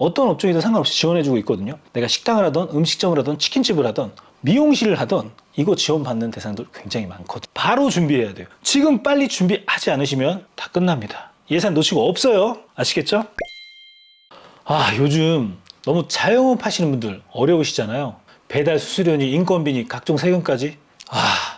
어떤 업종이든 상관없이 지원해주고 있거든요. 내가 식당을 하던 음식점을 하던 치킨집을 하던 미용실을 하던 이거 지원받는 대상들 굉장히 많거든요. 바로 준비해야 돼요. 지금 빨리 준비하지 않으시면 다 끝납니다. 예산 놓치고 없어요. 아시겠죠? 아, 요즘 너무 자영업 하시는 분들 어려우시잖아요. 배달 수수료니 인건비니 각종 세금까지. 아,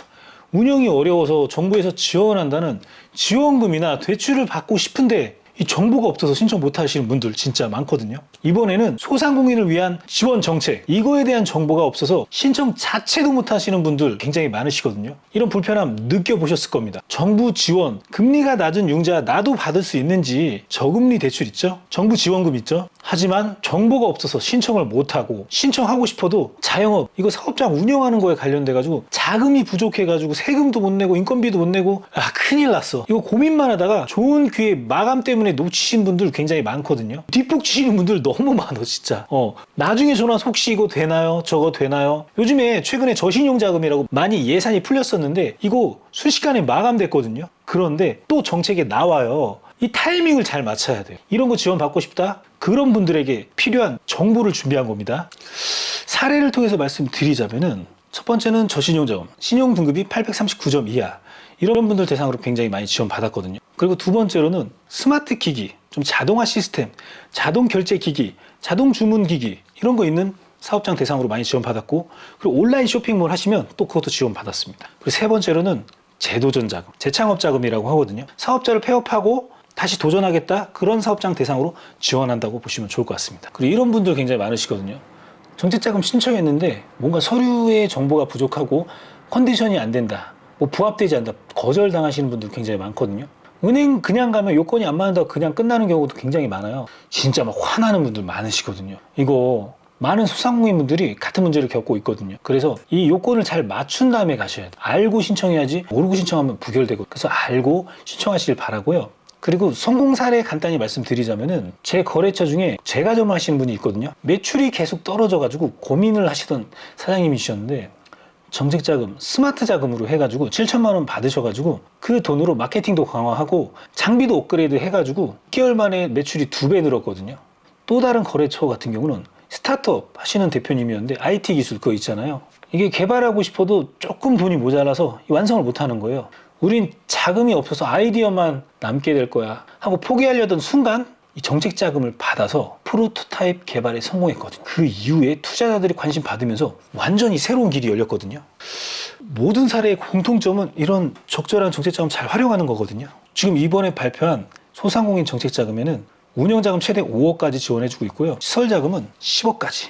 운영이 어려워서 정부에서 지원한다는 지원금이나 대출을 받고 싶은데 이 정보가 없어서 신청 못 하시는 분들 진짜 많거든요. 이번에는 소상공인을 위한 지원 정책, 이거에 대한 정보가 없어서 신청 자체도 못 하시는 분들 굉장히 많으시거든요. 이런 불편함 느껴보셨을 겁니다. 정부 지원, 금리가 낮은 융자 나도 받을 수 있는지 저금리 대출 있죠? 정부 지원금 있죠? 하지만 정보가 없어서 신청을 못하고 신청하고 싶어도 자영업, 이거 사업장 운영하는 거에 관련돼 가지고 자금이 부족해 가지고 세금도 못 내고 인건비도 못 내고 아 큰일 났어. 이거 고민만 하다가 좋은 기회 마감 때문에 놓치신 분들 굉장히 많거든요. 뒷북 치시는 분들 너무 많아 진짜. 어 나중에 전화 혹시 이거 되나요? 저거 되나요? 요즘에 최근에 저신용 자금이라고 많이 예산이 풀렸었는데 이거 순식간에 마감됐거든요. 그런데 또 정책에 나와요. 이 타이밍을 잘 맞춰야 돼요. 이런 거 지원 받고 싶다? 그런 분들에게 필요한 정보를 준비한 겁니다. 사례를 통해서 말씀드리자면은 첫 번째는 저신용 자금, 신용 등급이 839점 이하 이런 분들 대상으로 굉장히 많이 지원 받았거든요. 그리고 두 번째로는 스마트 기기, 좀 자동화 시스템, 자동 결제 기기, 자동 주문 기기 이런 거 있는 사업장 대상으로 많이 지원 받았고 그리고 온라인 쇼핑몰 하시면 또 그것도 지원 받았습니다. 그리고 세 번째로는 재도전 자금, 재창업 자금이라고 하거든요. 사업자를 폐업하고 다시 도전하겠다 그런 사업장 대상으로 지원한다고 보시면 좋을 것 같습니다. 그리고 이런 분들 굉장히 많으시거든요. 정책자금 신청했는데 뭔가 서류의 정보가 부족하고 컨디션이 안 된다, 뭐 부합되지 않다, 거절당하시는 분들 굉장히 많거든요. 은행 그냥 가면 요건이 안 맞는다고 그냥 끝나는 경우도 굉장히 많아요. 진짜 막 화나는 분들 많으시거든요. 이거 많은 소상공인 분들이 같은 문제를 겪고 있거든요. 그래서 이 요건을 잘 맞춘 다음에 가셔야 돼요. 알고 신청해야지 모르고 신청하면 부결되고 그래서 알고 신청하시길 바라고요. 그리고 성공 사례 간단히 말씀드리자면은 제 거래처 중에 재가점을 하시는 분이 있거든요. 매출이 계속 떨어져가지고 고민을 하시던 사장님이셨는데 정책 자금, 스마트 자금으로 해가지고 7천만 원 받으셔가지고 그 돈으로 마케팅도 강화하고 장비도 업그레이드 해가지고 6개월 만에 매출이 두 배 늘었거든요. 또 다른 거래처 같은 경우는 스타트업 하시는 대표님이었는데 IT 기술 그거 있잖아요. 이게 개발하고 싶어도 조금 돈이 모자라서 완성을 못 하는 거예요. 우린 자금이 없어서 아이디어만 남게 될 거야 하고 포기하려던 순간 이 정책 자금을 받아서 프로토타입 개발에 성공했거든요. 그 이후에 투자자들이 관심 받으면서 완전히 새로운 길이 열렸거든요. 모든 사례의 공통점은 이런 적절한 정책 자금 잘 활용하는 거거든요. 지금 이번에 발표한 소상공인 정책 자금에는 운영 자금 최대 5억까지 지원해주고 있고요. 시설 자금은 10억까지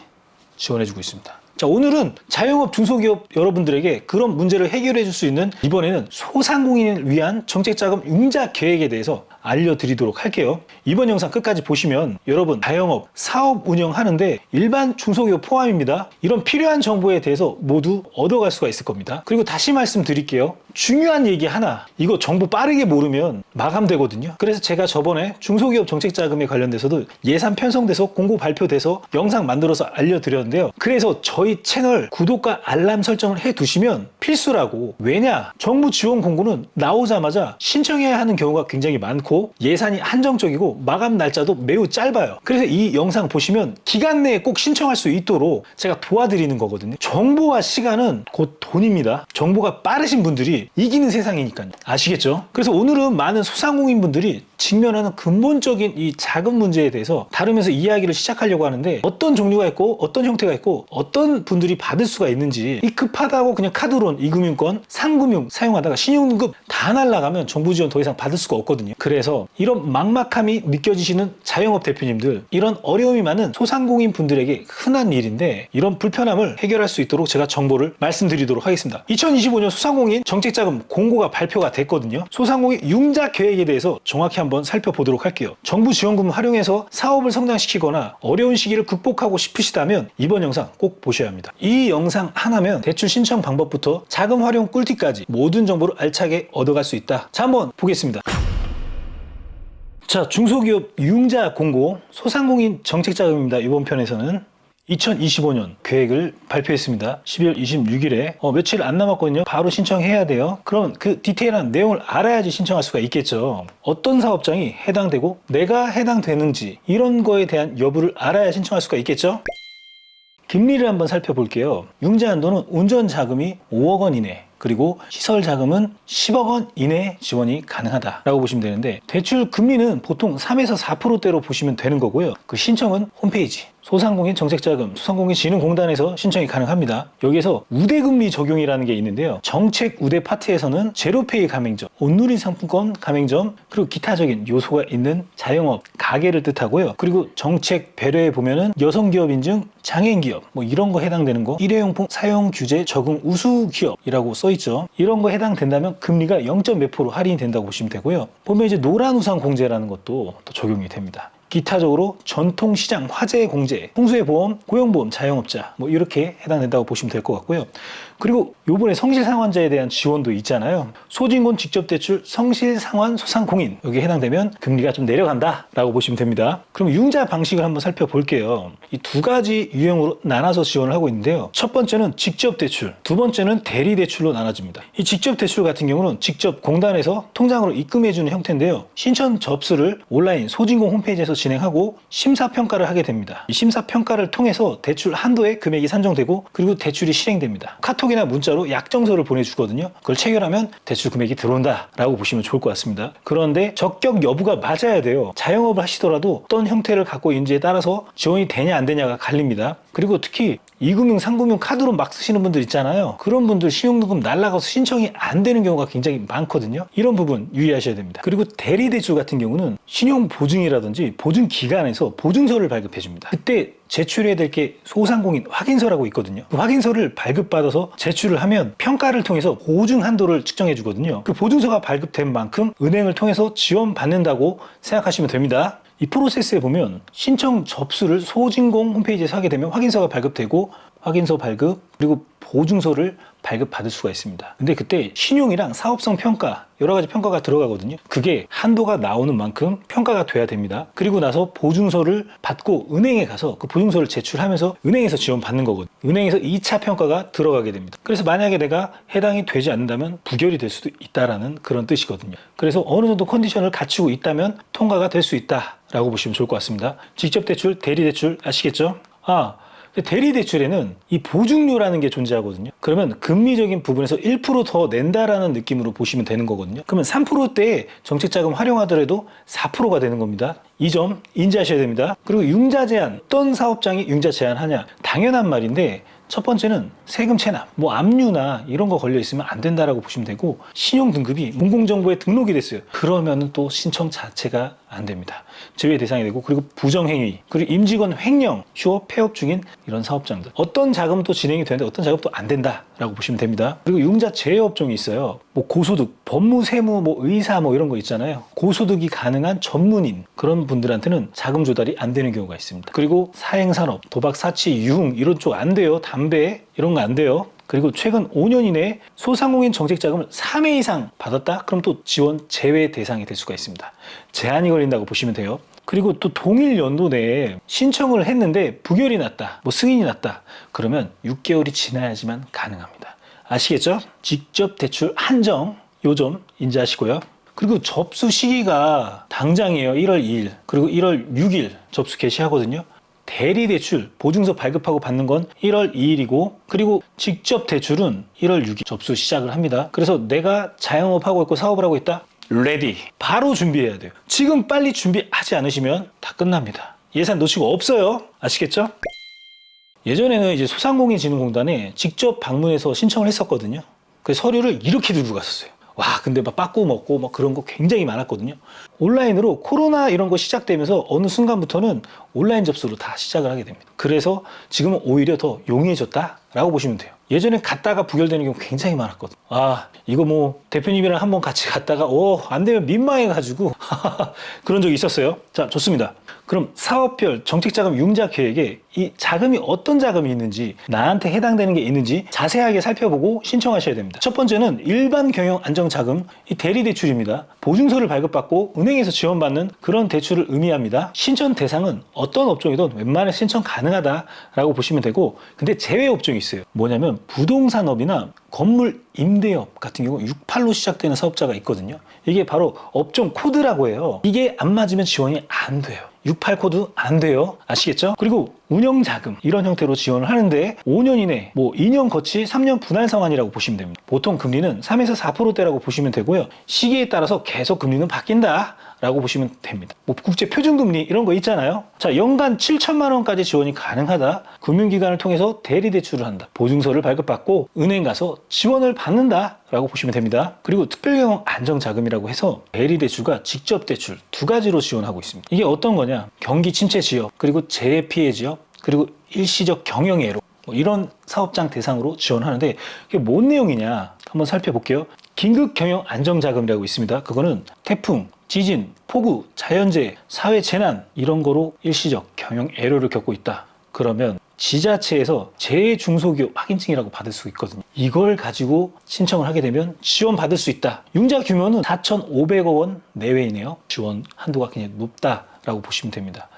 지원해주고 있습니다. 자, 오늘은 자영업 중소기업 여러분들에게 그런 문제를 해결해 줄 수 있는 이번에는 소상공인을 위한 정책자금 융자 계획에 대해서 알려드리도록 할게요. 이번 영상 끝까지 보시면 여러분 자영업, 사업 운영하는데 일반 중소기업 포함입니다. 이런 필요한 정보에 대해서 모두 얻어갈 수가 있을 겁니다. 그리고 다시 말씀드릴게요. 중요한 얘기 하나, 이거 정보 빠르게 모르면 마감되거든요. 그래서 제가 저번에 중소기업 정책 자금에 관련돼서도 예산 편성돼서 공고 발표돼서 영상 만들어서 알려드렸는데요. 그래서 저희 채널 구독과 알람 설정을 해 두시면 필수라고. 왜냐? 정부 지원 공고는 나오자마자 신청해야 하는 경우가 굉장히 많고 예산이 한정적이고 마감 날짜도 매우 짧아요. 그래서 이 영상 보시면 기간 내에 꼭 신청할 수 있도록 제가 도와드리는 거거든요. 정보와 시간은 곧 돈입니다. 정보가 빠르신 분들이 이기는 세상이니까요. 아시겠죠? 그래서 오늘은 많은 소상공인 분들이 직면하는 근본적인 이 자금 문제에 대해서 다루면서 이야기를 시작하려고 하는데 어떤 종류가 있고 어떤 형태가 있고 어떤 분들이 받을 수가 있는지 이 급하다고 그냥 카드론, 이금융권, 상금융 사용하다가 신용등급 다 날라가면 정부 지원 더 이상 받을 수가 없거든요. 그래서 이런 막막함이 느껴지시는 자영업 대표님들 이런 어려움이 많은 소상공인 분들에게 흔한 일인데 이런 불편함을 해결할 수 있도록 제가 정보를 말씀드리도록 하겠습니다. 2025년 소상공인 정책자금 공고가 발표가 됐거든요. 소상공인 융자 계획에 대해서 정확히 한번 살펴보도록 할게요. 정부 지원금을 활용해서 사업을 성장시키거나 어려운 시기를 극복하고 싶으시다면 이번 영상 꼭 보셔야 합니다. 이 영상 하나면 대출 신청 방법부터 자금 활용 꿀팁까지 모든 정보를 알차게 얻어갈 수 있다. 자, 한번 보겠습니다. 자, 중소기업 융자 공고 소상공인 정책 자금입니다. 이번 편에서는 2025년 계획을 발표했습니다. 12월 26일에 어, 며칠 안 남았거든요. 바로 신청해야 돼요. 그럼 그 디테일한 내용을 알아야지 신청할 수가 있겠죠. 어떤 사업장이 해당되고 내가 해당되는지 이런 거에 대한 여부를 알아야 신청할 수가 있겠죠. 금리를 한번 살펴볼게요. 융자 한도는 운전 자금이 5억 원 이내, 그리고 시설 자금은 10억 원 이내 지원이 가능하다라고 보시면 되는데 대출 금리는 보통 3에서 4%대로 보시면 되는 거고요. 그 신청은 홈페이지 소상공인 정책자금, 소상공인 진흥공단에서 신청이 가능합니다. 여기에서 우대금리 적용이라는 게 있는데요. 정책 우대 파트에서는 제로페이 가맹점, 온누리 상품권 가맹점, 그리고 기타적인 요소가 있는 자영업, 가게를 뜻하고요. 그리고 정책 배려에 보면은 여성기업 인증, 장애인기업, 뭐 이런 거 해당되는 거, 일회용품 사용 규제 적응 우수 기업이라고 써 있죠. 이런 거 해당된다면 금리가 0. 몇 프로 할인이 된다고 보시면 되고요. 보면 이제 노란 우산 공제라는 것도 또 적용이 됩니다. 기타적으로 전통시장 화재 공제, 풍수의 보험, 고용보험, 자영업자 뭐 이렇게 해당된다고 보시면 될 것 같고요. 그리고 요번에 성실상환자에 대한 지원도 있잖아요. 소진권 직접 대출 성실상환 소상공인 여기에 해당되면 금리가 좀 내려간다라고 보시면 됩니다. 그럼 융자 방식을 한번 살펴볼게요. 이 두 가지 유형으로 나눠서 지원을 하고 있는데요. 첫 번째는 직접 대출, 두 번째는 대리 대출로 나눠집니다. 이 직접 대출 같은 경우는 직접 공단에서 통장으로 입금해 주는 형태인데요. 신청 접수를 온라인 소진공 홈페이지에서 진행하고 심사 평가를 하게 됩니다. 이 심사 평가를 통해서 대출 한도의 금액이 산정되고 그리고 대출이 실행됩니다. 카톡 이나 문자로 약정서를 보내주거든요. 그걸 체결하면 대출 금액이 들어온다라고 보시면 좋을 것 같습니다. 그런데 적격 여부가 맞아야 돼요. 자영업을 하시더라도 어떤 형태를 갖고 있는지에 따라서 지원이 되냐 안 되냐가 갈립니다. 그리고 특히 이금융, 상금융 카드로 막 쓰시는 분들 있잖아요. 그런 분들 신용등급 날라가서 신청이 안 되는 경우가 굉장히 많거든요. 이런 부분 유의하셔야 됩니다. 그리고 대리대출 같은 경우는 신용 보증이라든지 보증 기관에서 보증서를 발급해 줍니다. 그때 제출해야 될 게 소상공인 확인서라고 있거든요. 그 확인서를 발급받아서 제출을 하면 평가를 통해서 보증 한도를 측정해 주거든요. 그 보증서가 발급된 만큼 은행을 통해서 지원받는다고 생각하시면 됩니다. 이 프로세스에 보면 신청 접수를 소진공 홈페이지에서 하게 되면 확인서가 발급되고 확인서 발급 그리고 보증서를 발급받을 수가 있습니다. 근데 그때 신용이랑 사업성 평가 여러 가지 평가가 들어가거든요. 그게 한도가 나오는 만큼 평가가 돼야 됩니다. 그리고 나서 보증서를 받고 은행에 가서 그 보증서를 제출하면서 은행에서 지원받는 거거든요. 은행에서 2차 평가가 들어가게 됩니다. 그래서 만약에 내가 해당이 되지 않는다면 부결이 될 수도 있다라는 그런 뜻이거든요. 그래서 어느 정도 컨디션을 갖추고 있다면 통과가 될 수 있다 라고 보시면 좋을 것 같습니다. 직접 대출, 대리 대출 아시겠죠? 아, 대리 대출에는 이 보증료라는 게 존재하거든요. 그러면 금리적인 부분에서 1%더 낸다라는 느낌으로 보시면 되는 거거든요. 그러면 3%대의 정책 자금 활용하더라도 4%가 되는 겁니다. 이 점 인지하셔야 됩니다. 그리고 융자 제한, 어떤 사업장이 융자 제한하냐? 당연한 말인데 첫 번째는 세금 체납, 뭐 압류나 이런 거 걸려 있으면 안 된다라고 보시면 되고 신용 등급이 공공정보에 등록이 됐어요. 그러면은 또 신청 자체가 안 됩니다. 제외 대상이 되고 그리고 부정행위, 그리고 임직원 횡령, 휴업, 폐업 중인 이런 사업장들 어떤 자금도 진행이 되는데 어떤 자금도 안 된다라고 보시면 됩니다. 그리고 융자 제외 업종이 있어요. 뭐 고소득, 법무, 세무, 뭐 의사 뭐 이런 거 있잖아요. 고소득이 가능한 전문인 그런 분들한테는 자금 조달이 안 되는 경우가 있습니다. 그리고 사행산업, 도박, 사치, 유흥 이런 쪽 안 돼요. 담배 이런 거 안 돼요. 그리고 최근 5년 이내에 소상공인 정책 자금을 3회 이상 받았다? 그럼 또 지원 제외 대상이 될 수가 있습니다. 제한이 걸린다고 보시면 돼요. 그리고 또 동일 연도 내에 신청을 했는데 부결이 났다, 뭐 승인이 났다. 그러면 6개월이 지나야지만 가능합니다. 아시겠죠? 직접 대출 한정 요점 인지하시고요. 그리고 접수 시기가 당장이에요. 1월 2일. 그리고 1월 6일 접수 개시하거든요. 대리 대출 보증서 발급하고 받는 건 1월 2일이고 그리고 직접 대출은 1월 6일 접수 시작을 합니다. 그래서 내가 자영업 하고 있고 사업을 하고 있다. 레디. 바로 준비해야 돼요. 지금 빨리 준비하지 않으시면 다 끝납니다. 예산 놓치고 없어요. 아시겠죠? 예전에는 이제 소상공인진흥공단에 직접 방문해서 신청을 했었거든요. 그 서류를 이렇게 들고 갔었어요. 와, 근데 막 빠꾸 먹고 막 그런 거 굉장히 많았거든요. 온라인으로 코로나 이런 거 시작되면서 어느 순간부터는 온라인 접수로 다 시작을 하게 됩니다. 그래서 지금은 오히려 더 용이해졌다라고 보시면 돼요. 예전에 갔다가 부결되는 경우 굉장히 많았거든. 아, 이거 뭐 대표님이랑 한번 같이 갔다가 오, 안 되면 민망해가지고 그런 적이 있었어요. 자, 좋습니다. 그럼 사업별 정책자금 융자 계획에 이 자금이 어떤 자금이 있는지 나한테 해당되는 게 있는지 자세하게 살펴보고 신청하셔야 됩니다. 첫 번째는 일반 경영 안정 자금 이 대리 대출입니다. 보증서를 발급받고 은행에서 지원받는 그런 대출을 의미합니다. 신청 대상은 어떤 업종이든 웬만해 신청 가능하다라고 보시면 되고 근데 제외 업종이 있어요. 뭐냐면 부동산업이나 건물 임대업 같은 경우 68로 시작되는 사업자가 있거든요. 이게 바로 업종 코드라고 해요. 이게 안 맞으면 지원이 안 돼요. 68 코드 안 돼요. 아시겠죠? 그리고 운영 자금 이런 형태로 지원을 하는데 5년 이내 뭐 2년 거치 3년 분할 상환이라고 보시면 됩니다. 보통 금리는 3에서 4%대라고 보시면 되고요. 시기에 따라서 계속 금리는 바뀐다. 라고 보시면 됩니다. 뭐 국제 표준금리 이런 거 있잖아요. 자, 연간 7천만 원까지 지원이 가능하다. 금융기관을 통해서 대리 대출을 한다. 보증서를 발급받고 은행 가서 지원을 받는다. 라고 보시면 됩니다. 그리고 특별경영 안정자금이라고 해서 대리 대출과 직접 대출 두 가지로 지원하고 있습니다. 이게 어떤 거냐? 경기 침체 지역, 그리고 재해 피해 지역, 그리고 일시적 경영애로 뭐 이런 사업장 대상으로 지원하는데 이게 뭔 내용이냐? 한번 살펴볼게요. 긴급 경영 안정자금이라고 있습니다. 그거는 태풍, 지진, 폭우, 자연재해, 사회 재난 이런 거로 일시적 경영 애로를 겪고 있다. 그러면 지자체에서 재중소기업 확인증이라고 받을 수 있거든요. 이걸 가지고 신청을 하게 되면 지원 받을 수 있다. 융자 규모는 4,500억 원 내외이네요. 지원 한도가 굉장히 높다라고 보시면 됩니다.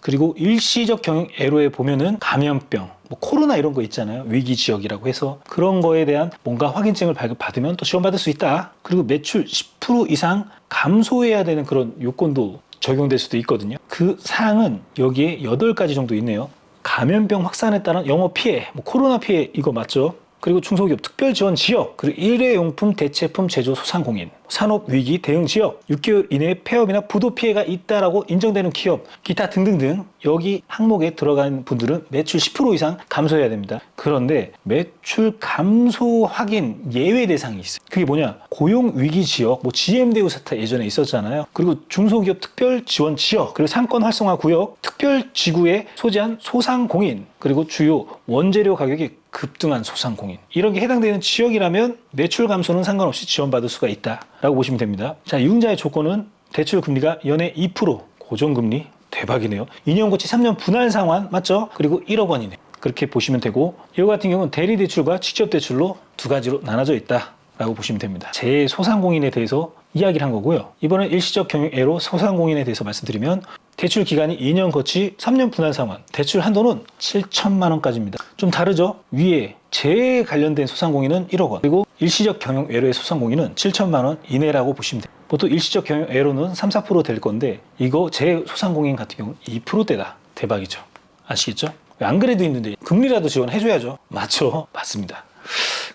그리고 일시적 경영 애로에 보면은 감염병, 뭐 코로나 이런 거 있잖아요. 위기 지역이라고 해서 그런 거에 대한 뭔가 확인증을 발급받으면 또 지원받을 수 있다. 그리고 매출 10% 이상 감소해야 되는 그런 요건도 적용될 수도 있거든요. 그 사항은 여기에 8가지 정도 있네요. 감염병 확산에 따른 영업 피해, 뭐 코로나 피해 이거 맞죠? 그리고 중소기업 특별 지원 지역, 그리고 일회용품 대체품 제조 소상공인, 산업 위기 대응 지역, 6개월 이내에 폐업이나 부도 피해가 있다라고 인정되는 기업, 기타 등등등 여기 항목에 들어간 분들은 매출 10% 이상 감소해야 됩니다. 그런데 매출 감소 확인 예외 대상이 있어요. 그게 뭐냐? 고용 위기 지역, 뭐 GM 대우 사태 예전에 있었잖아요. 그리고 중소기업 특별 지원 지역, 그리고 상권 활성화 구역, 특별 지구에 소재한 소상공인, 그리고 주요 원재료 가격이 급등한 소상공인 이런 게 해당되는 지역이라면 매출 감소는 상관없이 지원받을 수가 있다라고 보시면 됩니다. 자, 융자의 조건은 대출 금리가 연에 2% 고정금리 대박이네요. 2년 고치 3년 분할 상환 맞죠? 그리고 1억 원이네. 그렇게 보시면 되고 이거 같은 경우는 대리 대출과 직접 대출로 두 가지로 나눠져 있다 라고 보시면 됩니다. 제 소상공인에 대해서 이야기를 한 거고요. 이번엔 일시적 경영애로 소상공인에 대해서 말씀드리면 대출 기간이 2년 거치 3년 분할 상환 대출 한도는 7천만 원까지입니다. 좀 다르죠? 위에 재해 관련된 소상공인은 1억 원 그리고 일시적 경영애로의 소상공인은 7천만 원 이내라고 보시면 돼요. 보통 일시적 경영애로는 3, 4%될 건데 이거 제 소상공인 같은 경우는 2%대다. 대박이죠. 아시겠죠? 왜안 그래도 있는데 금리라도 지원해줘야죠. 맞죠? 맞습니다.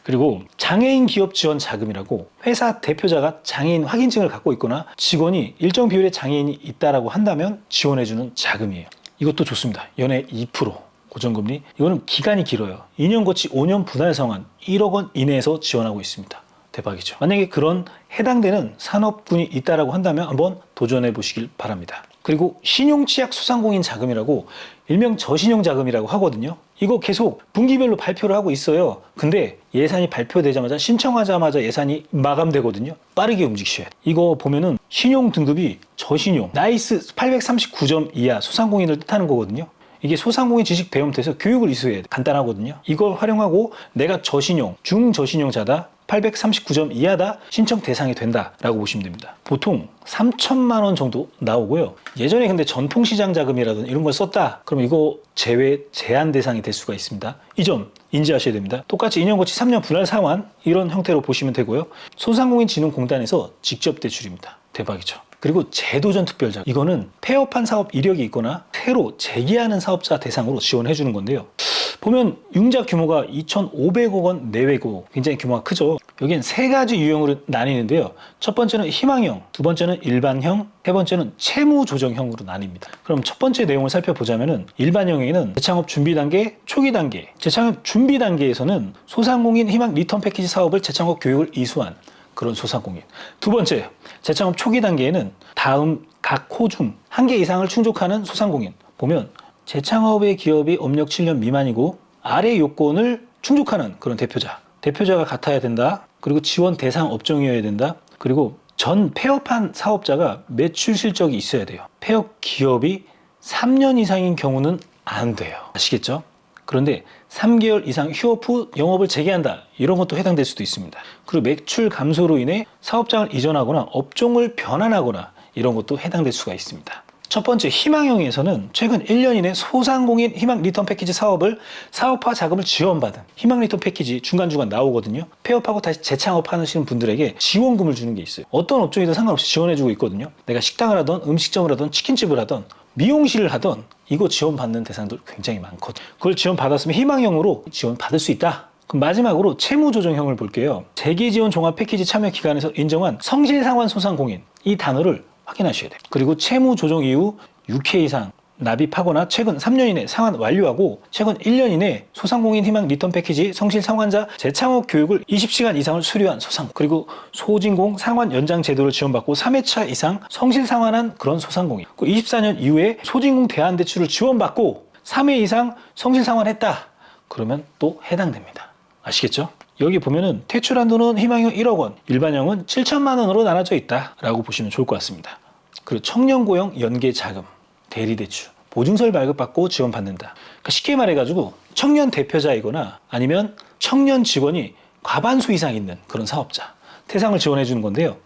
그리고 장애인 기업 지원 자금이라고 회사 대표자가 장애인 확인증을 갖고 있거나 직원이 일정 비율의 장애인이 있다라고 한다면 지원해주는 자금이에요. 이것도 좋습니다. 연에 2% 고정금리. 이거는 기간이 길어요. 2년 거치 5년 분할 상환 1억 원 이내에서 지원하고 있습니다. 대박이죠. 만약에 그런 해당되는 산업군이 있다라고 한다면 한번 도전해 보시길 바랍니다. 그리고 신용취약 소상공인 자금이라고 일명 저신용 자금이라고 하거든요. 이거 계속 분기별로 발표를 하고 있어요. 근데 예산이 발표되자마자 신청하자마자 예산이 마감되거든요. 빠르게 움직이셔야 돼요. 이거 보면은 신용 등급이 저신용, 나이스 839점 이하 소상공인을 뜻하는 거거든요. 이게 소상공인 지식 배움터에서 교육을 이수해야 돼. 간단하거든요. 이걸 활용하고 내가 저신용, 중저신용자다. 839점 이하다 신청 대상이 된다라고 보시면 됩니다. 보통 3천만 원 정도 나오고요. 예전에 근데 전통시장 자금이라든 이런 걸 썼다. 그럼 이거 제외 제한 대상이 될 수가 있습니다. 이 점 인지하셔야 됩니다. 똑같이 2년 거치 3년 분할 상환 이런 형태로 보시면 되고요. 소상공인진흥공단에서 직접 대출입니다. 대박이죠. 그리고 재도전 특별자 이거는 폐업한 사업 이력이 있거나 새로 재기하는 사업자 대상으로 지원해 주는 건데요. 보면 융자 규모가 2,500억 원 내외고 굉장히 규모가 크죠. 여기엔 세 가지 유형으로 나뉘는데요. 첫 번째는 희망형, 두 번째는 일반형, 세 번째는 채무 조정형으로 나뉩니다. 그럼 첫 번째 내용을 살펴보자면은 일반형에는 재창업 준비 단계, 초기 단계, 재창업 준비 단계에서는 소상공인 희망 리턴 패키지 사업을 재창업 교육을 이수한 그런 소상공인. 두 번째, 재창업 초기 단계에는 다음 각 호 중 한 개 이상을 충족하는 소상공인. 보면 재창업의 기업이 업력 7년 미만이고 아래 요건을 충족하는 그런 대표자. 대표자가 같아야 된다. 그리고 지원 대상 업종이어야 된다. 그리고 전 폐업한 사업자가 매출 실적이 있어야 돼요. 폐업 기업이 3년 이상인 경우는 안 돼요. 아시겠죠? 그런데 3개월 이상 휴업 후 영업을 재개한다. 이런 것도 해당될 수도 있습니다. 그리고 매출 감소로 인해 사업장을 이전하거나 업종을 변환하거나 이런 것도 해당될 수가 있습니다. 첫 번째 희망형에서는 최근 1년 이내 소상공인 희망 리턴 패키지 사업을 사업화 자금을 지원받은 희망 리턴 패키지 중간중간 나오거든요. 폐업하고 다시 재창업하시는 분들에게 지원금을 주는 게 있어요. 어떤 업종이든 상관없이 지원해주고 있거든요. 내가 식당을 하던 음식점을 하던 치킨집을 하던 미용실을 하던 이거 지원받는 대상들 굉장히 많거든요. 그걸 지원받았으면 희망형으로 지원받을 수 있다. 그럼 마지막으로 채무조정형을 볼게요. 재기지원 종합 패키지 참여 기관에서 인정한 성실상환 소상공인 이 단어를 확인하셔야 돼요. 그리고 채무 조정 이후 6회 이상 납입하거나 최근 3년 이내 상환 완료하고 최근 1년 이내 소상공인 희망 리턴 패키지 성실 상환자 재창업 교육을 20시간 이상을 수료한 소상 그리고 소진공 상환 연장 제도를 지원받고 3회차 이상 성실 상환한 그런 소상공인 24년 이후에 소진공 대안 대출을 지원받고 3회 이상 성실 상환했다 그러면 또 해당됩니다 아시겠죠? 여기 보면은 퇴출 한도는 희망형 1억 원, 일반형은 7천만 원으로 나눠져 있다 라고 보시면 좋을 것 같습니다. 그리고 청년고용 연계자금, 대리대출, 보증서를 발급받고 지원받는다. 그러니까 쉽게 말해가지고 청년 대표자이거나 아니면 청년 직원이 과반수 이상 있는 그런 사업자 대상을 지원해 주는 건데요.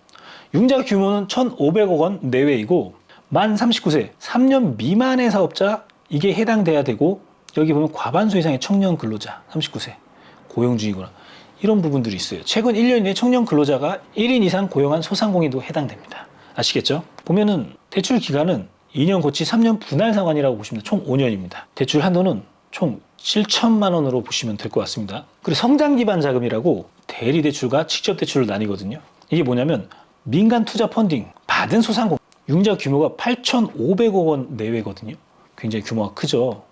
융자 규모는 1,500억 원 내외이고 만 39세 3년 미만의 사업자 이게 해당돼야 되고 여기 보면 과반수 이상의 청년 근로자 39세 고용주이거나 이런 부분들이 있어요. 최근 1년 이내 청년 근로자가 1인 이상 고용한 소상공인도 해당됩니다. 아시겠죠? 보면은 대출 기간은 2년 고치 3년 분할 상환이라고 보시면 총 5년입니다. 대출 한도는 총 7천만 원으로 보시면 될 것 같습니다. 그리고 성장 기반 자금이라고 대리 대출과 직접 대출을 나뉘거든요. 이게 뭐냐면 민간 투자 펀딩 받은 소상공인 융자 규모가 8,500억 원 내외거든요. 굉장히 규모가 크죠.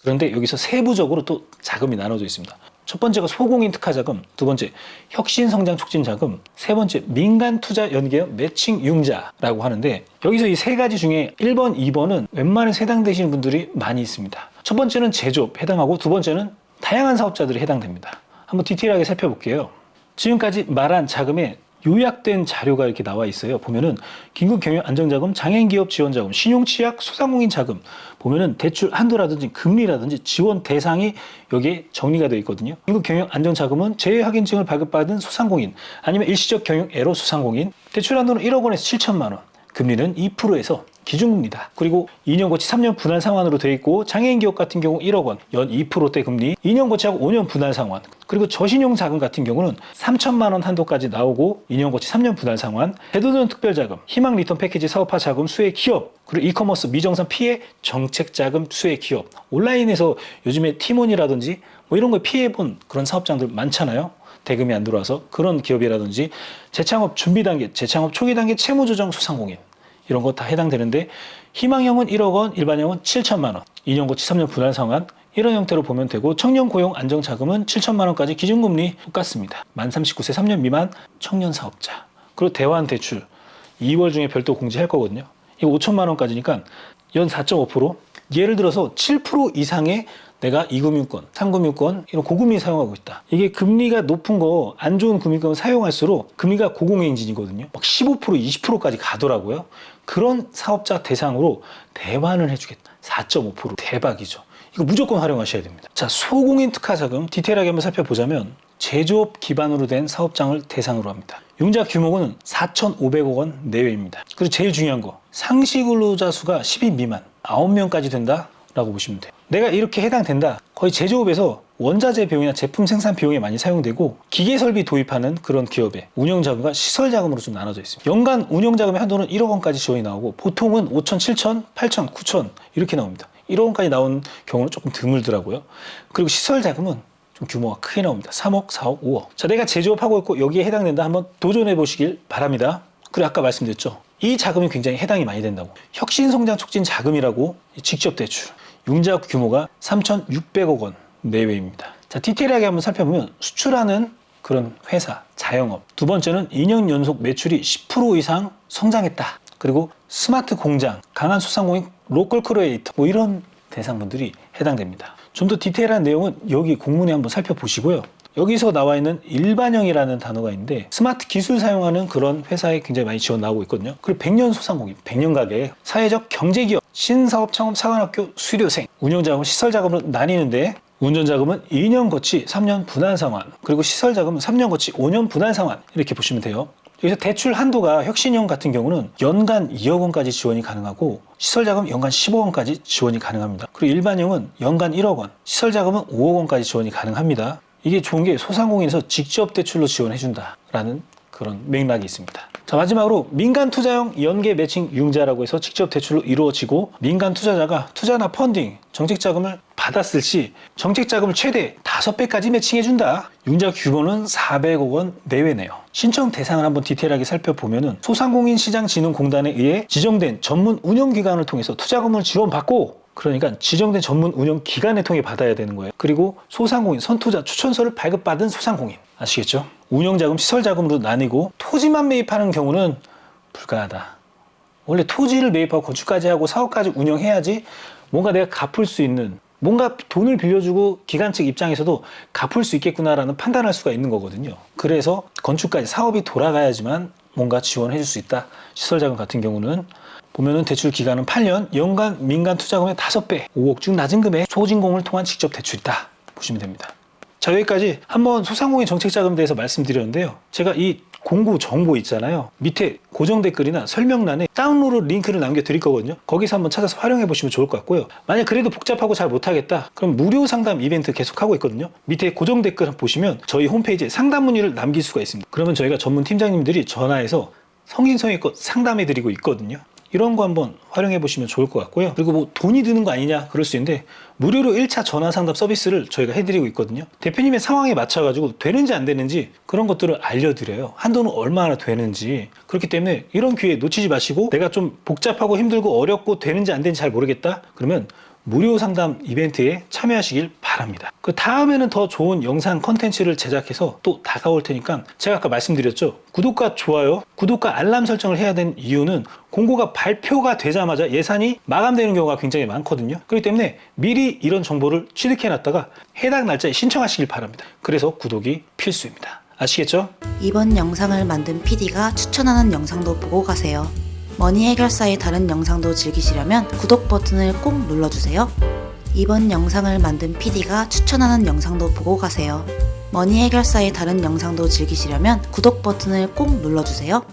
그런데 여기서 세부적으로 또 자금이 나눠져 있습니다. 첫 번째가 소공인 특화 자금, 두 번째 혁신 성장 촉진 자금, 세 번째 민간 투자 연계형 매칭 융자라고 하는데 여기서 이 세 가지 중에 1번, 2번은 웬만해서 해당되시는 분들이 많이 있습니다. 첫 번째는 제조업 해당하고 두 번째는 다양한 사업자들이 해당됩니다. 한번 디테일하게 살펴볼게요. 지금까지 말한 자금의 요약된 자료가 이렇게 나와 있어요. 보면은 긴급 경영 안정자금, 장애인 기업 지원 자금, 신용 취약 소상공인 자금 보면은 대출 한도라든지 금리라든지 지원 대상이 여기에 정리가 되어 있거든요. 긴급 경영 안정 자금은 재해 확인증을 발급받은 소상공인 아니면 일시적 경영 애로 소상공인 대출 한도는 1억 원에서 7천만 원. 금리는 2%에서 기준금리다. 그리고 2년 고치 3년 분할 상환으로 되어 있고 장애인 기업 같은 경우 1억 원, 연 2%대 금리, 2년 고치하고 5년 분할 상환. 그리고 저신용 자금 같은 경우는 3천만 원 한도까지 나오고 2년 고치 3년 분할 상환, 제도전 특별 자금, 희망 리턴 패키지 사업화 자금 수혜 기업, 그리고 이커머스 미정산 피해 정책 자금 수혜 기업. 온라인에서 요즘에 티몬이라든지 뭐 이런 거 피해 본 그런 사업장들 많잖아요. 대금이 안 들어와서 그런 기업이라든지 재창업 준비 단계, 재창업 초기 단계 채무 조정 소상공인 이런 거 다 해당되는데 희망형은 1억 원, 일반형은 7천만 원, 2년 고치 3년 분할 상환 이런 형태로 보면 되고 청년 고용 안정 자금은 7천만 원까지 기준금리 똑같습니다. 만 39세 3년 미만 청년 사업자. 그리고 대환 대출 2월 중에 별도 공지할 거거든요. 이거 5천만 원까지니까 연 4.5% 예를 들어서 7% 이상의 내가 2금융권, 3금융권 이런 고금리 사용하고 있다. 이게 금리가 높은 거 안 좋은 금융권을 사용할수록 금리가 고공행진이거든요. 막 15% 20%까지 가더라고요. 그런 사업자 대상으로 대환을 해주겠다. 4.5% 대박이죠. 이거 무조건 활용하셔야 됩니다. 자, 소공인 특화 자금 디테일하게 한번 살펴보자면 제조업 기반으로 된 사업장을 대상으로 합니다. 융자 규모는 4,500억 원 내외입니다. 그리고 제일 중요한 거 상시 근로자 수가 10인 미만 9명까지 된다라고 보시면 돼요. 내가 이렇게 해당된다. 거의 제조업에서 원자재 비용이나 제품 생산 비용에 많이 사용되고 기계 설비 도입하는 그런 기업의 운영 자금과 시설 자금으로 좀 나눠져 있습니다. 연간 운영 자금의 한도는 1억 원까지 지원이 나오고 보통은 5천, 7천, 8천, 9천 이렇게 나옵니다. 1억 원까지 나온 경우는 조금 드물더라고요. 그리고 시설 자금은 좀 규모가 크게 나옵니다. 3억, 4억, 5억. 자, 내가 제조업하고 있고 여기에 해당된다 한번 도전해 보시길 바랍니다. 그리고 아까 말씀드렸죠. 이 자금이 굉장히 해당이 많이 된다고. 혁신 성장 촉진 자금이라고 직접 대출. 융자 규모가 3,600억 원 내외입니다. 자, 디테일하게 한번 살펴보면 수출하는 그런 회사, 자영업. 두 번째는 2년 연속 매출이 10% 이상 성장했다. 그리고 스마트 공장, 강한 소상공인, 로컬 크리에이터 뭐 이런 대상분들이 해당됩니다. 좀 더 디테일한 내용은 여기 공문에 한번 살펴보시고요. 여기서 나와 있는 일반형이라는 단어가 있는데 스마트 기술 사용하는 그런 회사에 굉장히 많이 지원 나오고 있거든요. 그리고 100년 소상공인, 100년 가게, 사회적 경제기업, 신사업 창업 사관학교 수료생 운영자금은 시설자금으로 나뉘는데 운전자금은 2년 거치 3년 분할 상환 그리고 시설자금은 3년 거치 5년 분할 상환 이렇게 보시면 돼요. 여기서 대출 한도가 혁신형 같은 경우는 연간 2억 원까지 지원이 가능하고 시설자금 연간 10억 원까지 지원이 가능합니다. 그리고 일반형은 연간 1억 원, 시설자금은 5억 원까지 지원이 가능합니다. 이게 좋은 게 소상공인에서 직접 대출로 지원해준다라는 그런 맥락이 있습니다. 자 마지막으로 민간 투자형 연계 매칭 융자라고 해서 직접 대출로 이루어지고 민간 투자자가 투자나 펀딩, 정책 자금을 받았을 시 정책 자금을 최대 5배까지 매칭해 준다. 융자 규모는 400억 원 내외네요. 신청 대상을 한번 디테일하게 살펴보면은 소상공인 시장 진흥 공단에 의해 지정된 전문 운영 기관을 통해서 투자금을 지원받고 그러니까 지정된 전문 운영 기관을 통해 받아야 되는 거예요. 그리고 소상공인 선투자 추천서를 발급받은 소상공인 아시겠죠? 운영자금, 시설자금으로 나뉘고 토지만 매입하는 경우는 불가하다. 원래 토지를 매입하고 건축까지 하고 사업까지 운영해야지 뭔가 내가 갚을 수 있는 뭔가 돈을 빌려주고 기관 측 입장에서도 갚을 수 있겠구나라는 판단할 수가 있는 거거든요. 그래서 건축까지 사업이 돌아가야지만 뭔가 지원해 줄 수 있다. 시설자금 같은 경우는 보면은 대출 기간은 8년, 연간 민간 투자금의 5배, 5억 중 낮은 금액 소진공을 통한 직접 대출이다. 보시면 됩니다. 자 여기까지 한번 소상공인 정책 자금에 대해서 말씀드렸는데요. 제가 이 공고 정보 있잖아요. 밑에 고정 댓글이나 설명란에 다운로드 링크를 남겨드릴 거거든요. 거기서 한번 찾아서 활용해 보시면 좋을 것 같고요. 만약 그래도 복잡하고 잘 못하겠다. 그럼 무료 상담 이벤트 계속 하고 있거든요. 밑에 고정 댓글 보시면 저희 홈페이지에 상담 문의를 남길 수가 있습니다. 그러면 저희가 전문 팀장님들이 전화해서 성인성의껏 상담해 드리고 있거든요. 이런 거 한번 활용해 보시면 좋을 것 같고요. 그리고 뭐 돈이 드는 거 아니냐 그럴 수 있는데 무료로 1차 전화 상담 서비스를 저희가 해드리고 있거든요. 대표님의 상황에 맞춰가지고 되는지 안 되는지 그런 것들을 알려드려요. 한도는 얼마나 되는지. 그렇기 때문에 이런 기회 놓치지 마시고 내가 좀 복잡하고 힘들고 어렵고 되는지 안 되는지 잘 모르겠다. 그러면 무료 상담 이벤트에 참여하시길 바랍니다. 그 다음에는 더 좋은 영상 컨텐츠를 제작해서 또 다가올 테니까 제가 아까 말씀드렸죠. 구독과 좋아요, 구독과 알람 설정을 해야 되는 이유는 공고가 발표가 되자마자 예산이 마감되는 경우가 굉장히 많거든요. 그렇기 때문에 미리 이런 정보를 취득해 놨다가 해당 날짜에 신청하시길 바랍니다. 그래서 구독이 필수입니다. 아시겠죠? 이번 영상을 만든 PD가 추천하는 영상도 보고 가세요. 머니 해결사의 다른 영상도 즐기시려면 구독 버튼을 꼭 눌러주세요. 이번 영상을 만든 PD가 추천하는 영상도 보고 가세요. 머니 해결사의 다른 영상도 즐기시려면 구독 버튼을 꼭 눌러주세요.